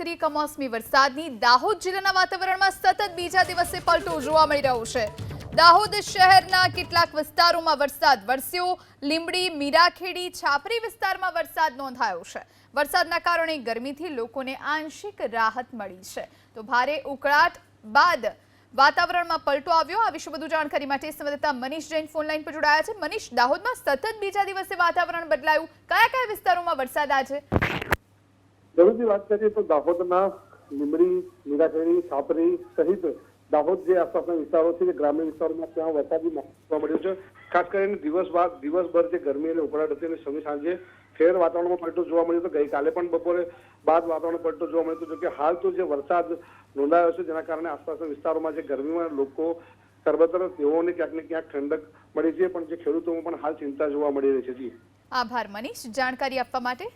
કરીએ કમોસમી વરસાદની. દાહોદ જિલ્લાના વાતાવરણમાં સતત બીજા દિવસે પલટો જોવા મળી રહ્યો છે. દાહોદ શહેરના કેટલાક વિસ્તારોમાં વરસાદ વરસ્યો. લીંબડી, મીરાખેડી, છાપરી વિસ્તારમાં વરસાદ નોંધાયો છે. વરસાદના કારણે ગરમીથી લોકોને આંશિક રાહત મળી છે. તો ભારે ઉકળાટ બાદ વાતાવરણમાં પલટો આવ્યો. આ વિશે વધુ જાણકારી માટે સંવાદદાતા મનીષ જૈન ફોન લાઈન પર જોડાયા છે. મનીષ, દાહોદમાં સતત બીજા દિવસે વાતાવરણ બદલાયું. કયા કયા વિસ્તારોમાં વરસાદ આજે? જરૂરથી વાત કરીએ તો દાહોદના લીમડી, મીરાખેડી છાપરી સહિત દાહોદ જે આસપાસના વિસ્તારો છે, જે ગ્રામ્ય વિસ્તારોમાં ત્યાં વરસાદી જોવા મળ્યો છે. ખાસ કરીને દિવસ બાદ દિવસભર જે ગરમી અને ઉકળાટ હતી અને સમી સાંજે ફેર વાતાવરણમાં પલટો જોવા મળ્યો હતો. ગઈકાલે પણ બપોરે બાદ વાતાવરણ પલટો જોવા મળ્યો હતો. જોકે હાલ તો જે વરસાદ નોંધાયો છે, જેના કારણે આસપાસના વિસ્તારોમાં જે ગરમીમાં લોકો સર્વત્ર તેઓને ક્યાંક ને ક્યાંક ઠંડક મળી છે. પણ જે ખેડૂતોમાં પણ હાલ ચિંતા જોવા મળી રહી છે. જી. આભાર, મનીષ. જાણકારી આપવા માટે